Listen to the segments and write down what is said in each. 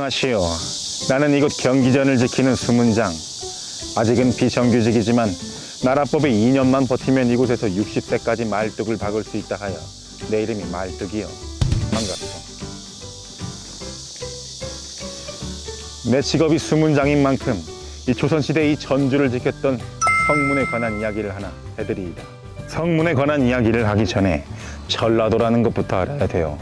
안녕하시오. 나는 이곳 경기전을 지키는 수문장. 아직은 비정규직이지만 나라법에 2년만 버티면 이곳에서 60세까지 말뚝을 박을 수 있다 하여 내 이름이 말뚝이요. 반갑소. 내 직업이 수문장인 만큼 이 조선시대 이 전주를 지켰던 성문에 관한 이야기를 하나 해드리이다. 성문에 관한 이야기를 하기 전에 전라도라는 것부터 알아야 돼요.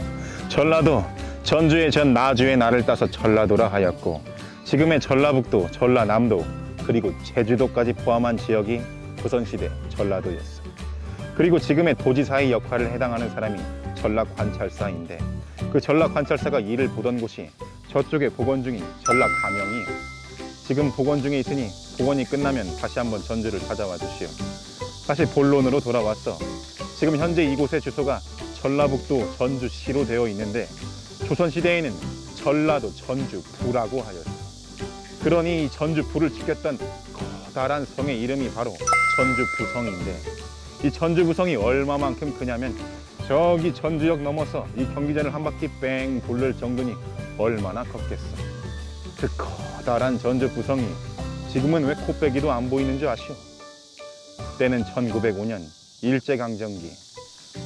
전라도 전주의 전 나주의 나를 따서 전라도라 하였고 지금의 전라북도, 전라남도 그리고 제주도까지 포함한 지역이 조선시대 전라도였어. 그리고 지금의 도지사의 역할을 해당하는 사람이 전라관찰사인데 그 전라관찰사가 일을 보던 곳이 저쪽에 복원 중인 전라감영이에요. 지금 복원 중에 있으니 복원이 끝나면 다시 한번 전주를 찾아와 주시오. 다시 본론으로 돌아왔어. 지금 현재 이곳의 주소가 전라북도 전주시로 되어 있는데 조선시대에는 전라도 전주 부라고 하였어. 그러니 이 전주 부를 지켰던 커다란 성의 이름이 바로 전주 부성인데 이 전주 부성이 얼마만큼 크냐면 저기 전주역 넘어서 이 경기장을 한 바퀴 뺑 돌릴 정도니 얼마나 컸겠어. 그 커다란 전주 부성이 지금은 왜 코빼기도 안 보이는 줄 아시오? 때는 1905년 일제강점기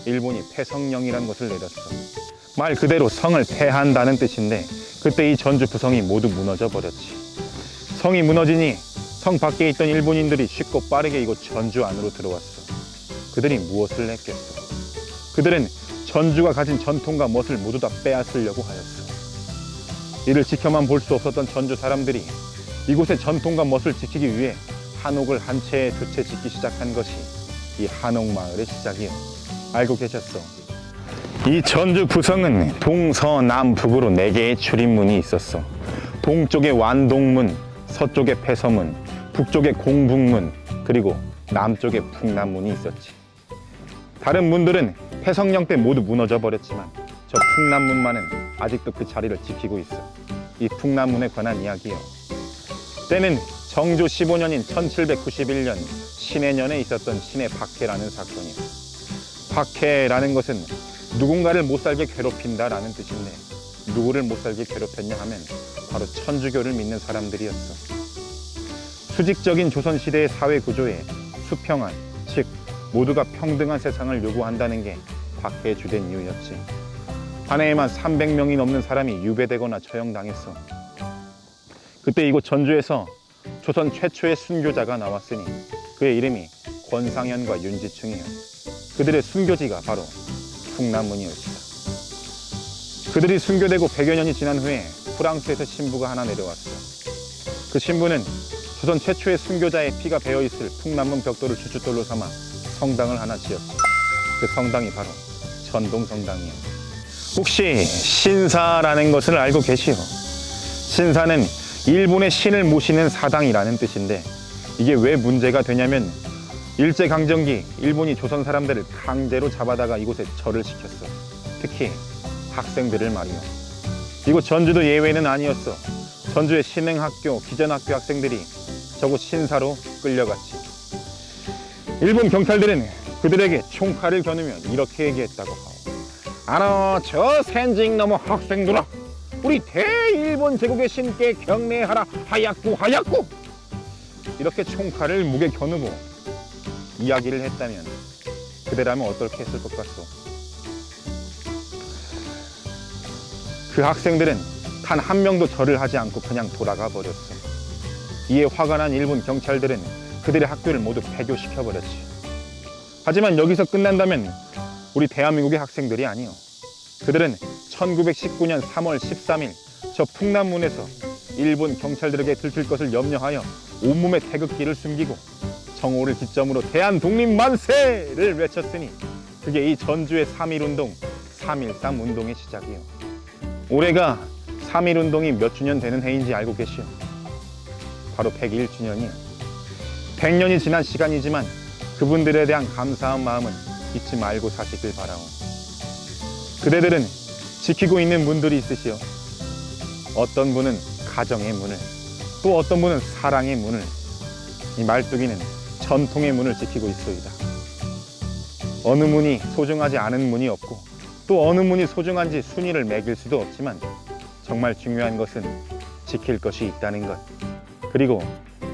일본이 패성령이라는 것을 내렸어. 말 그대로 성을 패한다는 뜻인데 그때 이 전주 부성이 모두 무너져 버렸지. 성이 무너지니 성 밖에 있던 일본인들이 쉽고 빠르게 이곳 전주 안으로 들어왔어. 그들이 무엇을 했겠어? 그들은 전주가 가진 전통과 멋을 모두 다 빼앗으려고 하였어. 이를 지켜만 볼 수 없었던 전주 사람들이 이곳의 전통과 멋을 지키기 위해 한옥을 한 채에 두채 짓기 시작한 것이 이 한옥마을의 시작이요. 알고 계셨어? 이 전주 부성은 동서남북으로 네 개의 출입문이 있었어. 동쪽에 완동문, 서쪽에 패서문, 북쪽에 공북문, 그리고 남쪽에 풍남문이 있었지. 다른 문들은 패성령 때 모두 무너져 버렸지만 저 풍남문만은 아직도 그 자리를 지키고 있어. 이 풍남문에 관한 이야기요. 때는 정조 15년인 1791년 신해년에 있었던 신해 박해라는 사건이요. 박해라는 것은 누군가를 못 살게 괴롭힌다라는 뜻인데 누구를 못 살게 괴롭혔냐 하면 바로 천주교를 믿는 사람들이었어. 수직적인 조선시대의 사회 구조에 수평한, 즉 모두가 평등한 세상을 요구한다는 게 박해의 주된 이유였지. 한 해에만 300명이 넘는 사람이 유배되거나 처형당했어. 그때 이곳 전주에서 조선 최초의 순교자가 나왔으니 그의 이름이 권상현과 윤지충이에요. 그들의 순교지가 바로 풍남문이었다. 그들이 순교되고 100여 년이 지난 후에 프랑스에서 신부가 하나 내려왔어. 그 신부는 조선 최초의 순교자의 피가 배어 있을 풍남문 벽돌을 주춧돌로 삼아 성당을 하나 지었지. 그 성당이 바로 전동성당이에요. 혹시 신사라는 것을 알고 계시오? 신사는 일본의 신을 모시는 사당이라는 뜻인데 이게 왜 문제가 되냐면 일제강점기 일본이 조선 사람들을 강제로 잡아다가 이곳에 절을 시켰어. 특히 학생들을 말이요. 이곳 전주도 예외는 아니었어. 전주의 신흥학교, 기전학교 학생들이 저곳 신사로 끌려갔지. 일본 경찰들은 그들에게 총칼을 겨누며 이렇게 얘기했다고. 아노 저 sen직 넘어 학생들아 우리 대일본 제국의 신께 경례하라 하얗고 하얗고 이렇게 총칼을 목에 겨누고 이야기를 했다면 그대라면 어떻게 했을 것 같소? 그 학생들은 단 한 명도 절을 하지 않고 그냥 돌아가 버렸어. 이에 화가 난 일본 경찰들은 그들의 학교를 모두 폐교시켜 버렸지. 하지만 여기서 끝난다면 우리 대한민국의 학생들이 아니요. 그들은 1919년 3월 13일 저 풍남문에서 일본 경찰들에게 들킬 것을 염려하여 온몸에 태극기를 숨기고 정오를 기점으로 대한 독립 만세를 외쳤으니 그게 이 전주의 3.1운동, 3.13 운동의 시작이요. 올해가 3.1 운동이 몇 주년 되는 해인지 알고 계시오? 바로 101주년이요. 100년이 지난 시간이지만 그분들에 대한 감사한 마음은 잊지 말고 사시길 바라오. 그대들은 지키고 있는 문들이 있으시오. 어떤 분은 가정의 문을, 또 어떤 분은 사랑의 문을, 이 말뚝이는 전통의 문을 지키고 있소이다. 어느 문이 소중하지 않은 문이 없고 또 어느 문이 소중한지 순위를 매길 수도 없지만 정말 중요한 것은 지킬 것이 있다는 것. 그리고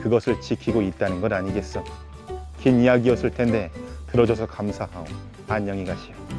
그것을 지키고 있다는 것 아니겠어. 긴 이야기였을 텐데 들어줘서 감사하오. 안녕히 가시오.